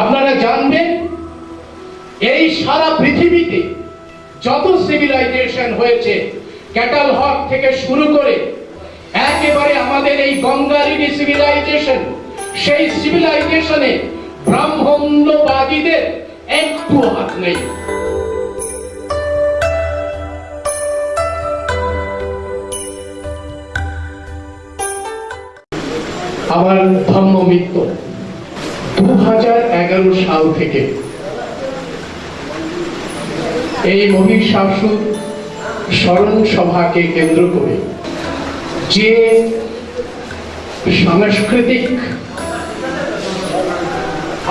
আপনারা জানবেন, এই সারা পৃথিবীতে যত সিভিলাইজেশন হয়েছে ক্যাটাল হক থেকে শুরু করে একেবারে আমাদের এই গঙ্গারিডি সিভিলাইজেশন সেই সিভিলাইজেশনে ব্রাহ্মণ্যবাদীদের একটু হাত নেই। আমার ধর্ম মিত্র দু হাজার এগারো সাল থেকে। এই মহিষাসুর স্মরণ সভাকে কেন্দ্র করে যে সাংস্কৃতিক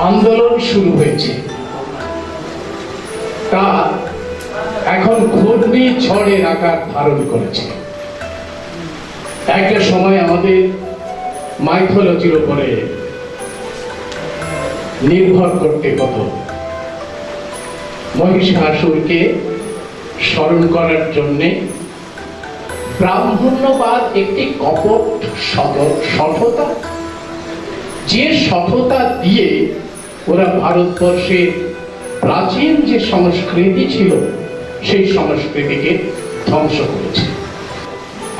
আন্দোলন শুরু হয়েছে, তা এখন ঘূর্ণি ঝড়ের আকার ধারণ করেছে। একটা সময় আমাদের মাইথোলজির উপরে নির্ভর করতে হতো মহিষাসুরকে স্মরণ করার জন্যে ব্রাহ্মণ্যবাদ একটি কপট সঠতা। যে সঠতা দিয়ে ওরা ভারতবর্ষের প্রাচীন যে সংস্কৃতি ছিল, সেই সংস্কৃতিকে ধ্বংস করেছে।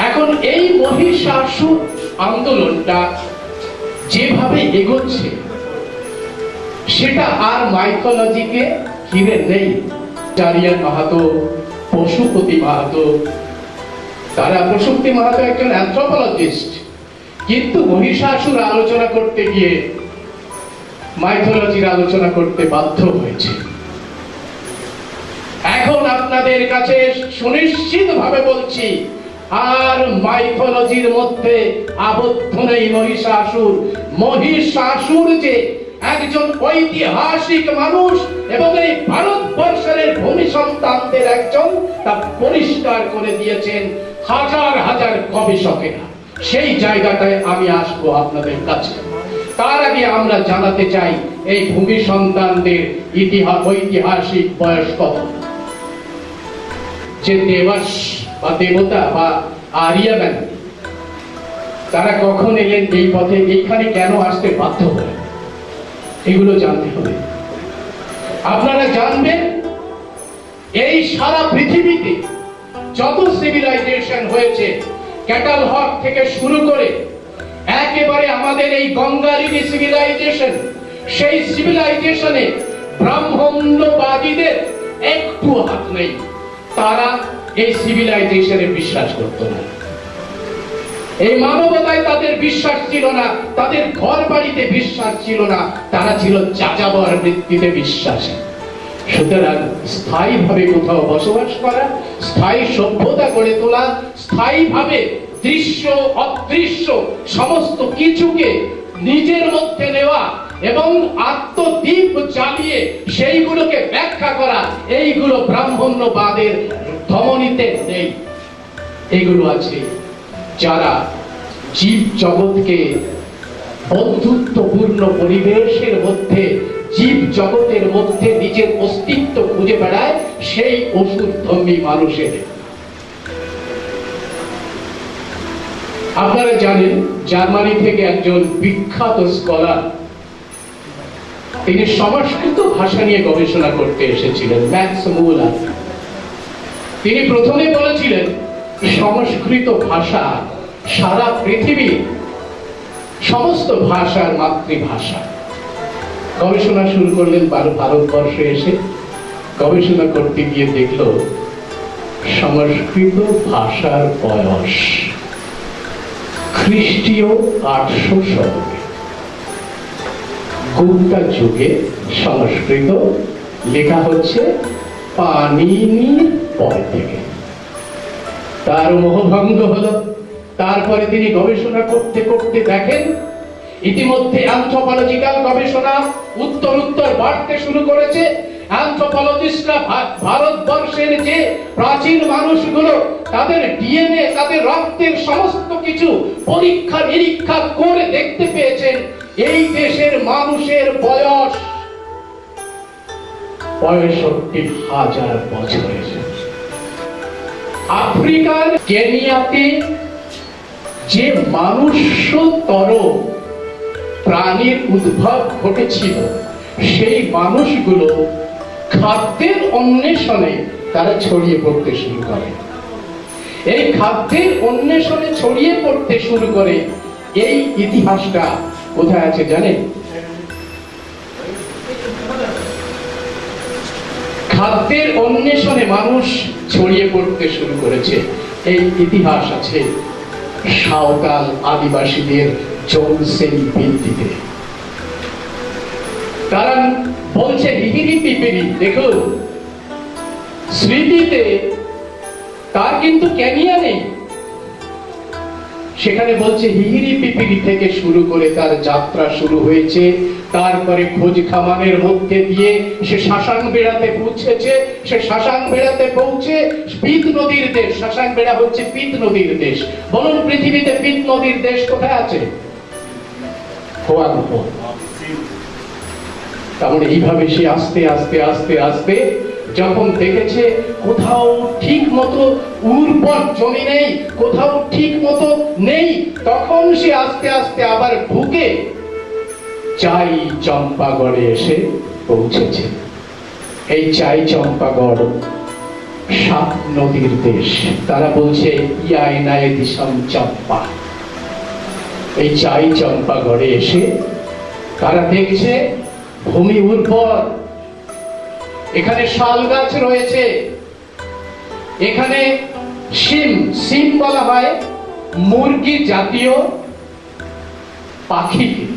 এখন এই মহিষাসুর আন্দোলনটা যেভাবে এগোচ্ছে সেটা আর মাইথোলজিকে ঘিরে নেই। চারিয়ান মাহাতো, পশুপতি মাহাতো। তারা পশুপতি মাহাতো একজন অ্যান্থ্রোপোলজিস্ট কিন্তু মহিষাসুর আলোচনা করতে গিয়ে মাইথোলজির আলোচনা করতে বাধ্য হয়েছে। এখন আপনাদের কাছে সুনিশ্চিত ভাবে বলছি, আর মাইথোলজির মধ্যে আবদ্ধ নেই মহিষাসুর। মহিষাসুর যে একজন ঐতিহাসিক মানুষ এবং এই ভারতবর্ষের ভূমি সন্তানদের একজন তা পরিষ্কার করে দিয়েছেন হাজার হাজার গবেষকেরা। সেই জায়গাটায় আমি আসব আপনাদের কাছে। তার আগে আমরা জানাতে চাই, এই ভূমি সন্তানদের ইতিহাস ঐতিহাসিক বয়স কত? যে দেবাস বা দেবতা বা আরিয়াম্যান তারা কখন এলেন এই পথে? এইখানে কেন আসতে বাধ্য হলেন? এগুলো জানতে হবে। আপনারা জানবেন, এই সারা পৃথিবীতে যত সিভিলাইজেশন হয়েছে ক্যাটাল হক থেকে শুরু করে একেবারে আমাদের এই গঙ্গারিডি সিভিলাইজেশন সেই সিভিলাইজেশনে ব্রাহ্মণ্যবাদীদের একটু হাত নেই। তারা এই সিভিলাইজেশনে বিশ্বাস করত না। এই মানবতায় তাদের বিশ্বাস ছিল না, তাদের ঘর বাড়িতে বিশ্বাস ছিল না, তারা ছিল যাযাবর বৃত্তিতে বিশ্বাসী। সুতরাং স্থায়ীভাবে কোথাও বসবাস করা, স্থায়ী সভ্যতা গড়ে তোলা, স্থায়ীভাবে দৃশ্য, অদৃশ্য সমস্ত কিছুকে নিজের মধ্যে নেওয়া এবং আত্মদীপ জ্বালিয়ে সেইগুলোকে ব্যাখ্যা করা, এইগুলো ব্রাহ্মণ্যবাদের ধমনীতে নেই। এগুলো আছে যারা জীব জগৎকে বন্ধুত্বপূর্ণ পরিবেশের মধ্যে জীব জগতের মধ্যে নিজের অস্তিত্ব খুঁজে বেড়ায়, সেই অসুর ধর্মী মানুষের। আপনারা জানেন, জার্মানি থেকে একজন বিখ্যাত স্কলার, তিনি সংস্কৃত ভাষা নিয়ে গবেষণা করতে এসেছিলেন, ম্যাক্স তিনি প্রথমে বলেছিলেন সংস্কৃত ভাষা সারা পৃথিবী, সমস্ত ভাষার মাতৃভাষা। গবেষণা শুরু করলেন ভারতবর্ষে এসে। গবেষণা করতে গিয়ে দেখল সংস্কৃত ভাষার বয়স খ্রিস্টীয় আটশো শতকে গুপ্তা যুগে সংস্কৃত লেখা হচ্ছে পানিনির পর থেকে। তার মোহভঙ্গ হলো। তারপরে তিনি গবেষণা করতে করতে দেখেন, ইতিমধ্যে অ্যান্থ্রোপোলজিক্যাল গবেষণা উত্তর উত্তর বাড়তে শুরু করেছে। অ্যান্থ্রোপোলজিস্টরা ভারতবর্ষের যে প্রাচীন মানুষগুলো, তাদের ডিএনএ তাদের রক্তের সমস্ত কিছু পরীক্ষা নিরীক্ষা করে দেখতে পেয়েছেন, এই দেশের মানুষের বয়স পঁয়ষট্টি হাজার বছরের। আফ্রিকার কেনিয়াতে যে মানুষ্যতর প্রাণীর উদ্ভব ঘটেছিল, সেই মানুষগুলো খাদ্যের অন্বেষণে তারা ছড়িয়ে পড়তে শুরু করে। এই খাদ্যের অন্বেষণে ছড়িয়ে পড়তে শুরু করে এই ইতিহাসটা কোথায় আছে জানেন? খাদ্যের অন্বেষণে মানুষ ছড়িয়ে পড়তে শুরু করেছে। এই ইতিহাস আছে সাঁওতাল আদিবাসীদের জনসেন ভিত্তিতে তারা বলছে হিহিরি পিপিরি দেখুন, স্মৃতিতে তার কিন্তু ক্যানিয়া নেই। সেখানে বলছে হিহিরি পিপিরি থেকে শুরু করে তার যাত্রা শুরু হয়েছে। তারপরে খোঁজ খামানের মধ্যে দিয়ে সে শাসাং বেড়াতে পৌঁছেছে, সে শাসাং বেড়াতে পৌঁছে পিত নদীর দেশ শাসাং বেড়া হচ্ছে পিত নদীর দেশ। বলুন পৃথিবীতে পিত নদীর দেশ কোথায় আছে? হোয়াংহো তারপরে এইভাবে সে আস্তে আস্তে আস্তে আস্তে যখন দেখেছে কোথাও ঠিক মতো উর্বর জমি নেই, কোথাও ঠিক মতো নেই, তখন সে আস্তে আস্তে আবার ঢুকে চাই চম্পাগড়ে এসে পৌঁছেছে। এই চাই চম্পাগড় সাত নদীর দেশ। তারা বলছে, ইয়াই নায় দিশম চম্পা। এই চাই চম্পাগড়ে এসে তারা দেখছে, ভূমি উর্বর। এখানে শাল গাছ রয়েছে। এখানে সিম সিম বলা হয়, মুরগি জাতীয় পাখি।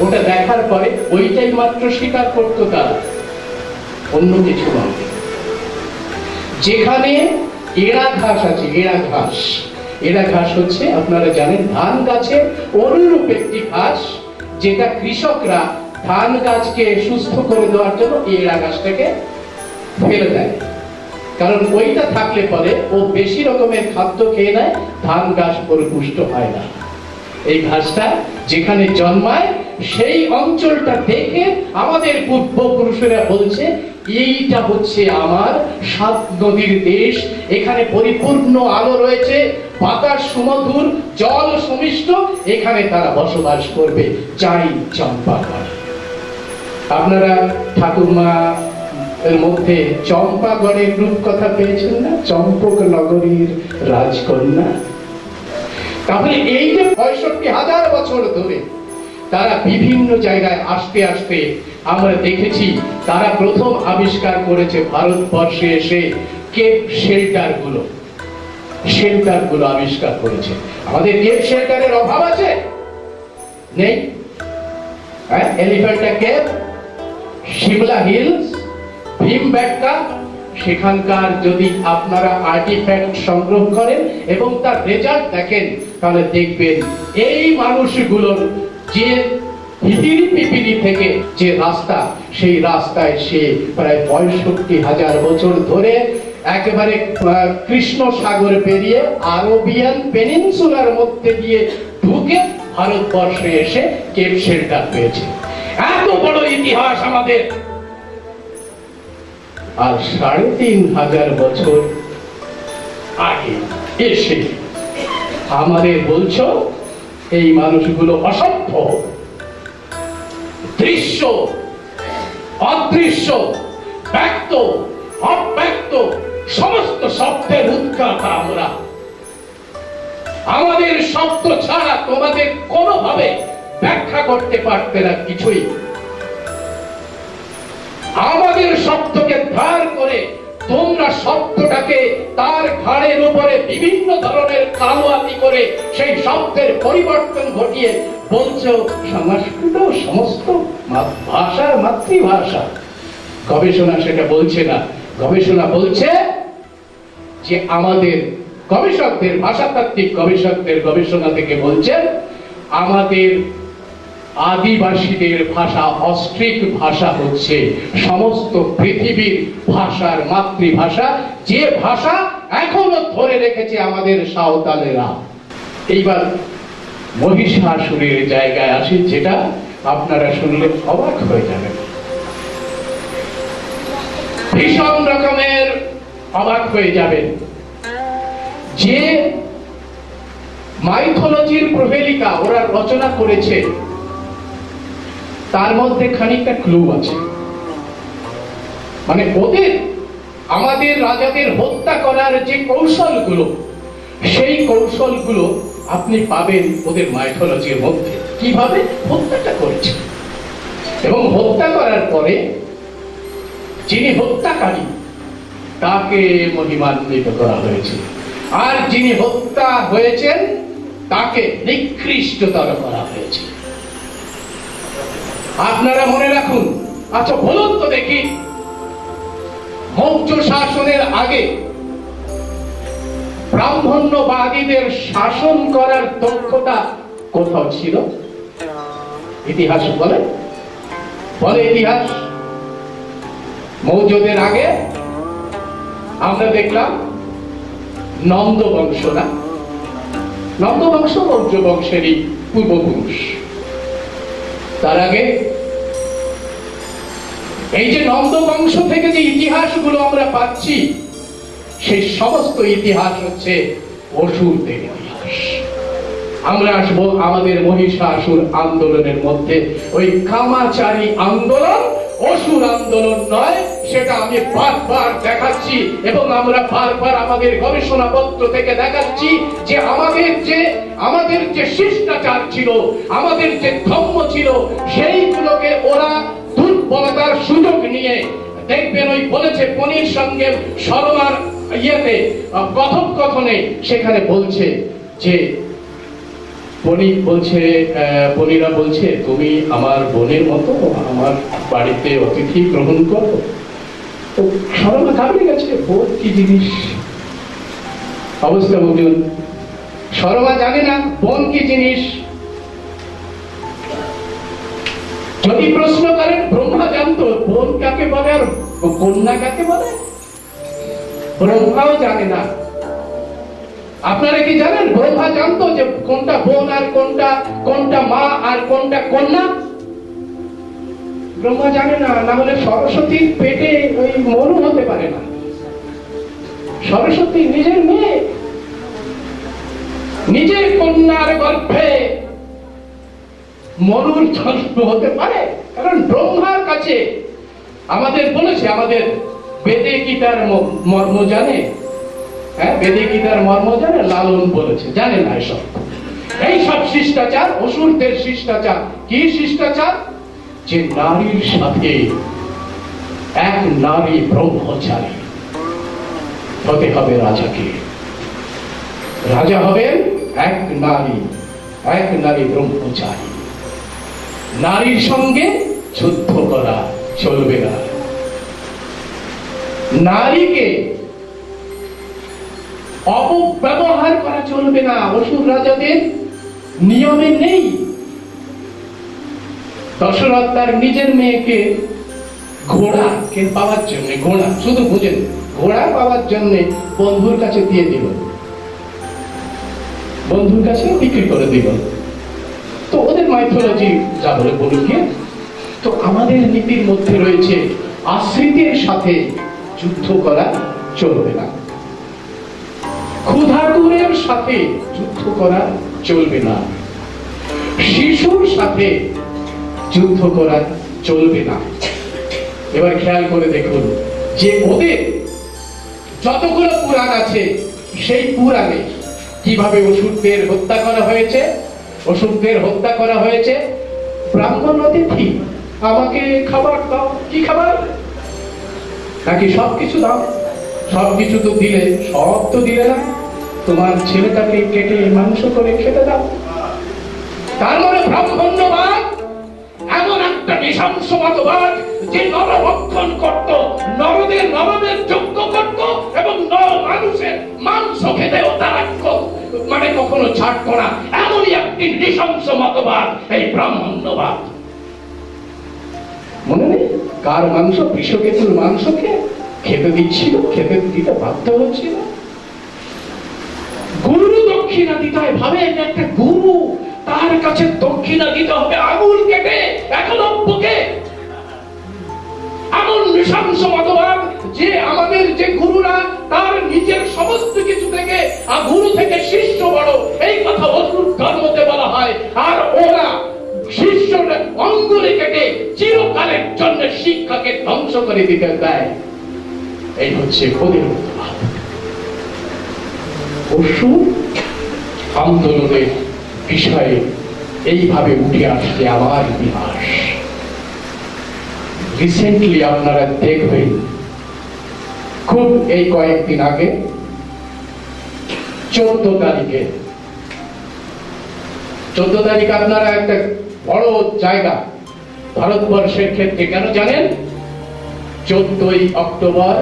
ওটা দেখার পরে ওইটাই মাত্র স্বীকার করতো তারা। অন্য কিছু নয়। যেখানে এড়া ঘাস আছে এড়া ঘাস। এড়া ঘাস হচ্ছে, আপনারা জানেন, ধান গাছের অনুরূপ একটি ঘাস, যেটা কৃষকরা ধান গাছকে সুস্থ করে দেওয়ার জন্য এড়া গাছটাকে ফেলে দেয়। কারণ ওইটা থাকলে পরে ও বেশি রকমের খাদ্য খেয়ে নেয়, ধান গাছ পরিপুষ্ট হয় না। এই ঘাসটা যেখানে জন্মায় সেই অঞ্চলটা দেখে আমাদের পূর্বপুরুষেরা বলছে, এইটা হচ্ছে আমার সাত নদীর দেশ। এখানে পরিপূর্ণ আলো রয়েছে, বাতাস সুমধুর, জল সমিষ্ট। এখানে তারা বসবাস করবে। চাই চম্পাগড় আপনারা ঠাকুরমা এর মধ্যে চম্পাগড়ের রূপকথা পেয়েছেন না? চম্পক নগরীর রাজকন্যা। তাহলে এই যে পঁয়ষট্টি হাজার বছর ধরে তারা বিভিন্ন জায়গায় আসতে আসতে আমরা দেখেছি, তারা প্রথম আবিষ্কার করেছে ভারতবর্ষে এসে কেপ শেল্টারগুলো। শেল্টারগুলো আবিষ্কার করেছে। আমাদের কেপ শেল্টারের অভাব আছে? নেই? হ্যাঁ এলিফ্যান্টা কেপ, শিমলা হিলস ভীমবেটকা সেখানকার যদি আপনারা আর্টিফ্যাক্ট সংগ্রহ করেন এবং তার রেজাল্ট দেখেন, তাহলে দেখবেন এই মানুষগুলোর যে পিপিরি থেকে যে রাস্তা, সেই রাস্তায় সে প্রায় পঁয়ষট্টি হাজার বছর ধরে একেবারে কৃষ্ণ সাগর পেরিয়ে আরবিয়ান পেনিনসুলার মধ্যে দিয়ে ঢুকে ভারতবর্ষে এসে কেপ পেয়েছে। এত বড় ইতিহাস আমাদের। আর সাড়ে তিন হাজার বছর আগে এসে আমাদের বলছো এই মানুষগুলো অসভ্য। দৃশ্য, অদৃশ্য, ব্যক্ত, অব্যক্ত, সমস্ত শব্দের উৎকাতা আমরা। আমাদের শব্দ ছাড়া তোমাদের কোনোভাবে ব্যাখ্যা করতে পারতে না কিছুই। আমাদের শব্দকে ধার করে তোমরা শব্দটাকে তার ঘাড়ের উপরে বিভিন্ন ধরনের কালোয়াতি করে সেই শব্দের পরিবর্তন ঘটিয়ে বলছো সংস্কৃত সমস্ত ভাষার মাতৃভাষা। গবেষণা সেটা বলছে না। গবেষণা বলছে যে আমাদের গবেষকদের, ভাষাতাত্ত্বিক গবেষকদের গবেষণা থেকে বলছেন আমাদের আদিবাসীদের ভাষা অস্ট্রিক ভাষা হচ্ছে। সমস্ত পৃথিবীর ভাষার মাতৃভাষা, যে ভাষা এখনও ধরে রেখেছে আমাদের সাঁওতালেরা। এইবার মহিষাসুরের জায়গায় আসি, যেটা আপনারা শুনলে অবাক হয়ে যাবেন। ভীষণ রকমের অবাক হয়ে যাবেন। যে মাইথোলজির প্রহেলিকা ওরা রচনা করেছে, তার মধ্যে খানিকটা ক্লু আছে। মানে ওদের আমাদের রাজাদের হত্যা করার যে কৌশলগুলো, সেই কৌশলগুলো আপনি পাবেন ওদের মাইথোলজির মধ্যে। কীভাবে? হত্যাটা করেছে এবং হত্যা করার পরে যিনি হত্যাকারী, তাকে মহিমান্বিত করা হয়েছে। আর যিনি হত্যা হয়েছেন, তাকে নিকৃষ্টতর করা হয়েছে। আপনারা মনে রাখুন আচ্ছা বলুন তো দেখি মৌর্য শাসনের আগে ব্রাহ্মণ্যবাদীদের শাসন করার দক্ষতা কোথাও ছিল? ইতিহাস বলে? বলে ইতিহাস। মৌর্যদের আগে আমরা দেখলাম নন্দ বংশ না? নন্দ বংশ মৌর্য বংশেরই পূর্বপুরুষ। তার আগে এই যে নন্দ বংশ থেকে যে ইতিহাসগুলো আমরা পাচ্ছি, সেই সমস্ত ইতিহাস হচ্ছে অসুরদের ইতিহাস। আমরা আসব আমাদের মহিষাসুর আন্দোলনের মধ্যে। ওই কামাচারী আন্দোলন অসুর আন্দোলন নয়, সেটা আমি বারবার দেখাচ্ছি এবং আমরা বারবার আমাদের গবেষণাপত্র থেকে দেখাচ্ছি যে আমাদের যে আমাদের যে শিষ্টাচার ছিল, আমাদের যে ধর্ম ছিল, সেইগুলোকে ওরা দুর্বলতার সুযোগ নিয়ে দেখবেন ওই বলেছে পনির সঙ্গে সরমার ইয়েতে আহ, কথোপকথনে সেখানে বলছে যে পনি বলছে পনিরা বলছে তুমি আমার বোনের মতো আমার বাড়িতে অতিথি গ্রহণ করো। তো সরমা ঘাবড়ে গেছে বোন কি জিনিস? অবস্থা বুঝুন সরমা জানে না বোন কি জিনিস? যদি প্রশ্ন করেন ব্রহ্মা জানতো বোন কাকে বলে আর কন্যা কাকে বলে? ব্রহ্মাও জানে না। আপনারা কি জানেন? ব্রহ্মা জানতো যে কোনটা বোন আর কোনটা কোনটা মা আর কোনটা কন্যা? ব্রহ্মা জানে না না হলে সরস্বতীর পেটে ওই মরু হতে পারে না। সরস্বতী নিজের মেয়ে, নিজের কন্যার গর্ভে জন্ম হতে পারে। কারণ ব্রহ্মার কাছে আমাদের বলেছে, আমাদের বেদে গীতার ম- মর্ম জানে? হ্যাঁ বেদে গীতার মর্ম জানে? লালন বলেছে। জানে না এসব। এই সব শিষ্টাচার, অসুরদের শিষ্টাচার। কি শিষ্টাচার? যে নারীর সাথে এক নারী ব্রহ্মচারী। হতে হবে রাজাকে। রাজা হবেন এক নারী এক নারী ব্রহ্মচারী। নারীর সঙ্গে যুদ্ধ করা চলবে না। নারীকে অপব্যবহার করা চলবে না। অসুর রাজাদের নিয়মে নেই। দশরথ তার নিজের মেয়েকে ঘোড়া কে পাওয়ার জন্য, ঘোড়া, শুধু বুঝেন ঘোড়া পাওয়ার জন্য বন্ধুর কাছে দিয়ে দিল। বন্ধুর কাছে বিক্রি করে দিল। তো ওদের মাইথোলজি যা বলে গিয়ে। তো আমাদের নীতির মধ্যে রয়েছে আশ্রিতের সাথে যুদ্ধ করা চলবে না। ক্ষুধাতুরের সাথে যুদ্ধ করা চলবে না। শিশুর সাথে যুদ্ধ করা চলবে না। এবার খেয়াল করে দেখুন যে ওদের যতগুলো পুরাণ আছে, সেই পুরাণে কীভাবে অসুরদের হত্যা করা হয়েছে অসুরদের হত্যা করা হয়েছে। ব্রাহ্মণ অতিথি আমাকে খাবার দাও। কি খাবার? নাকি সব কিছু দাও? সব কিছু তো দিলে, সব তো দিলে না। তোমার ছেলেটাকে কেটে মাংস করে খেতে দাও। তার মানে ব্রাহ্মণ্যবাদ, এমন একটা নৃশংস মতবাদ যে নরভক্ষণ করত, নরদের নরদের যোগ্য করত এবং নর মানুষের মাংস খেতেও তারা ক- মানে কখনো ছাড়তো না। এমনই একটি নৃশংস মতবাদ, এই ব্রাহ্মণ্যবাদ। মনে নেই? কার মাংস? বিষকেতুর মাংসকে খেতে দিচ্ছিল, খেতে দিতে বাধ্য হচ্ছিল। গুরু দক্ষিণা দিতে হয় ভাবে একটা গুরু তার কাছে দক্ষিণা দিতে হবে। আঙুল কেটে একলব্যকে এমন নৃশংস মতবাদ যে আমাদের যে গুরুরা, তার নিজের সমস্ত কিছু থেকে, আর গুরু থেকে শিষ্য বড়। এই কথা অসুর ধর্মতে বলা হয়। আর ওরা অঙ্গুলি কেটে চিরকালের জন্য শিক্ষাকে ধ্বংস করে দিতে দেয়। এই হচ্ছে প্রতিরোধবাদ পশু আন্দোলনের বিষয়ে এইভাবে উঠে আসছে আমার ইতিহাস। রিসেন্টলি আপনারা দেখবেন খুব এই কয়েকদিন আগে, চোদ্দ তারিখে, চোদ্দ তারিখ আপনারা একটা বড় জায়গা ভারতবর্ষের ক্ষেত্রে কেন জানেন? চোদ্দই অক্টোবর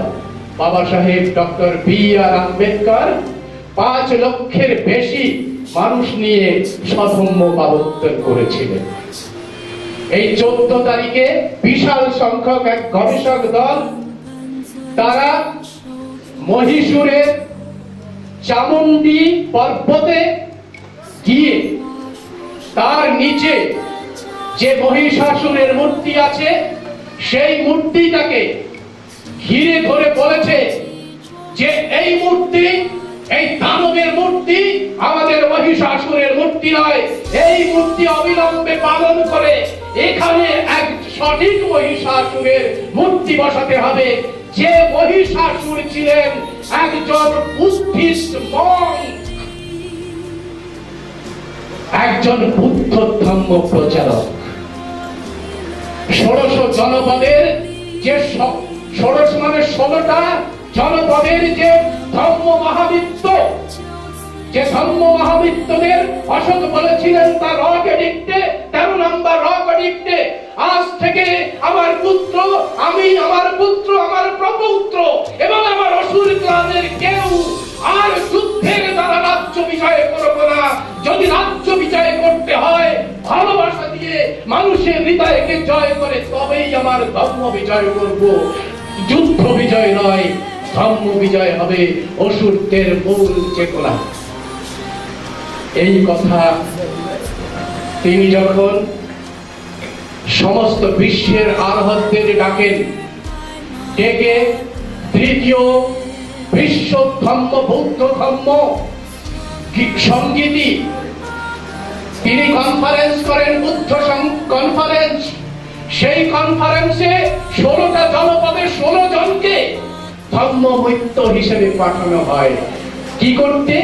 বাবা সাহেব ডক্টর বি আর আম্বেদকর পাঁচ লক্ষের বেশি মানুষ নিয়ে স্বধম্য বাবত্তর করেছিলেন। এই চোদ্দ তারিখে বিশাল সংখ্যক এক গবেষক দল তারা মহীশূরের চামুন্ডি পর্বতে গিয়ে তার নিচে যে মহিষাসুরের মূর্তি আছে, সেই মূর্তিটাকে ঘিরে ধরে বলেছে যে এই মূর্তি, এই দানবের মূর্তি আমাদের মহিষাসুরের মূর্তি নয়। এই মূর্তি অবিলম্বে পালন করে এখানে এক সঠিক মহিষাসুরের মূর্তি বসাতে হবে। যে মহিষাসুর ছিলেন একজন বুদ্ধিস্ট একজন বুদ্ধ ধর্ম প্রচারক। ষোড়শ জনপদের যে ষোড়শ মানে ষোলোটা জনপদের যে ধর্ম মহাবিত্ত যে ধর্ম মহাবিত্তদের অশোক বলেছিলেন তার রক এডিক্টে, তেরো নাম্বার রক এডিক্টে। আজ থেকে আমার পুত্র, আমি আমার পুত্র, আমার প্রপৌত্র এবং আমার অসুর ক্লানের কেউ আর যুদ্ধের দ্বারা রাজ্য বিজয় করব না। যদি রাজ্য বিজয় করতে হয়, ভালোবাসা দিয়ে মানুষের হৃদয়কে জয় করে তবেই আমার ধর্ম বিজয় করব। যুদ্ধ বিজয় নয়, ধর্ম বিজয় হবে অসুরদের মূল চেতনা। এই কথা তিনি যখন সমস্ত বিশ্বের আরহতদের ডাকেন, ডেকে তৃতীয় বিশ্ব ধর্ম বৌদ্ধ ধর্ম সঙ্গীতি, তিনি কনফারেন্স করেন, বুদ্ধ কনফারেন্স সেই কনফারেন্সে ষোলোটা জনপদের ষোলো জনকে ধর্মমৈত্য হিসেবে পাঠানো হয়। কি করতে?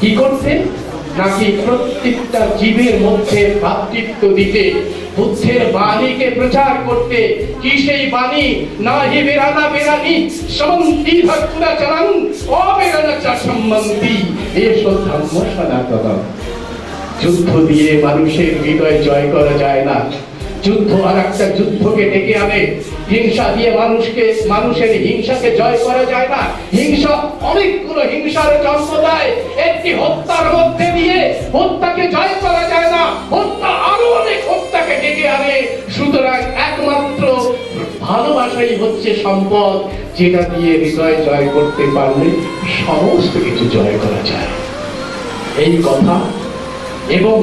কি করতে নাকি প্রত্যেকটা জীবের মধ্যে ভ্রাতৃত্ব দিতে, বুদ্ধের বাণীকে প্রচার করতে, কি সেই বাণী? না হি বেরানা বেরানি সমন্তি ভক্তুরা চরং অবেরানা চা সম্বন্ধি? এসো ধর্ম সনাতন। যুদ্ধ দিয়ে মানুষের হৃদয় জয় করা যায় না। যুদ্ধ আর একটা যুদ্ধকে ডেকে আনে। হিংসা দিয়ে মানুষকে, মানুষের হিংসাকে জয় করা যায় না। হিংসা অনেকগুলো হিংসার জন্ম দেয়। একটি হত্যার মধ্যে দিয়ে হত্যাকে জয় করা যায় না? হত্যা আরও অনেক হত্যাকে ডেকে আনে। সুতরাং একমাত্র ভালোবাসাই হচ্ছে সম্পদ, যেটা দিয়ে হৃদয় জয় করতে পারলে সমস্ত কিছু জয় করা যায়। এই কথা এবং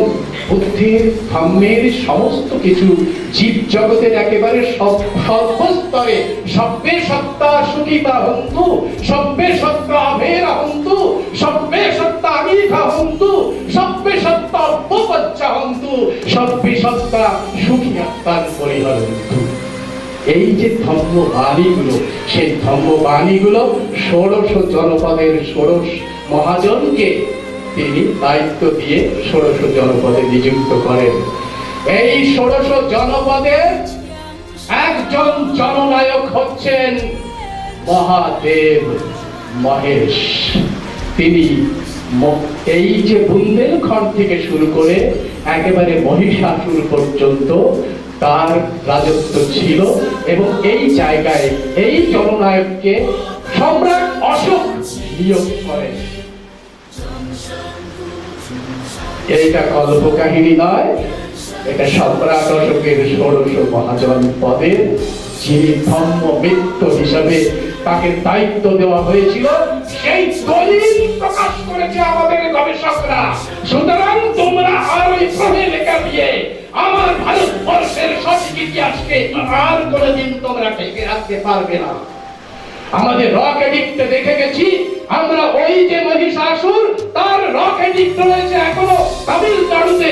বুদ্ধির ধর্মের সমস্ত কিছু জীব জগতের একেবারে সর্বস্তরে সব্যে সত্তা সুখিতা হন্তু সব্যে সত্তা সব্যে এই যে ধর্ম বাণীগুলো সেই ধর্ম বাণীগুলো ষোড়শ জনপদের ষোড়শ মহাজনকে তিনি দায়িত্ব দিয়ে ষোড়শ জনপদে নিযুক্ত করেন। এই ষোড়শ জনপদের একজন জননায়ক হচ্ছেন মহাদেব মহেশ। তিনি এই যে বুন্দেলখণ্ড থেকে শুরু করে একেবারে মহিষাসুর পর্যন্ত তার রাজত্ব ছিল এবং এই জায়গায় এই জননায়ককে সম্রাট অশোক নিয়োগ করেন এইটা কল্প কাহিনী নয়, এটা সম্রাট অশোকের ষোড়শ মহাজন পদে, যিনি ধর্ম মিত্র হিসাবে তাকে দায়িত্ব দেওয়া হয়েছিল, সেই দলিল প্রকাশ করেছে আমাদের গবেষকরা, সুতরাং তোমরা আর ওই প্রহেলিকা দিয়ে আমার ভারতবর্ষের সঠিক ইতিহাসকে আর কোনোদিন তোমরা ঢেকে রাখতে পারবে না। আমাদের রক এডিক্টে দেখে গেছি, আমরা ওই যে মহিষাসুর, তার রক এডিক্ট রয়েছে এখনও তামিলনাড়ুতে।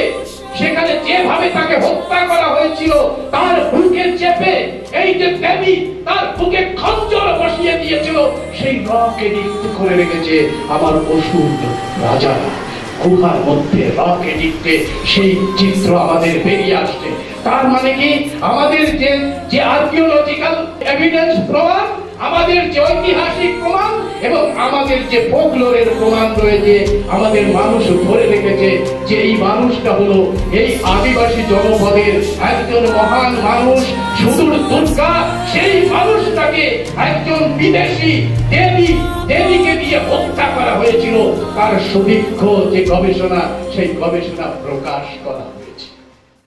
সেখানে যেভাবে তাকে হত্যা করা হয়েছিল, তার বুকে চেপে, এই যে দেবী, তার বুকে খঞ্জর বসিয়ে দিয়েছিল সেই রকে নিযুক্ত করে রেখেছে আমার ওষুধ রাজারা গুহার মধ্যে রকে লিখতে সেই চিত্র আমাদের বেরিয়ে আসছে। তার মানে কি? আমাদের যে যে আর্কিওলজিক্যাল এভিডেন্স প্রমাণ, আমাদের যে ঐতিহাসিক প্রমাণ এবং আমাদের যে ফোকলোরের প্রমাণ রয়েছে, আমাদের মানুষ ধরে রেখেছে যে এই মানুষটা হলো এই আদিবাসী জনপদের একজন মহান মানুষ, সুদূর দুর্গা। সেই মানুষটাকে একজন বিদেশি দেবী, দেবীকে দিয়ে হত্যা করা হয়েছিল। তার সুবিক্ষ যে গবেষণা, সেই গবেষণা প্রকাশ করা।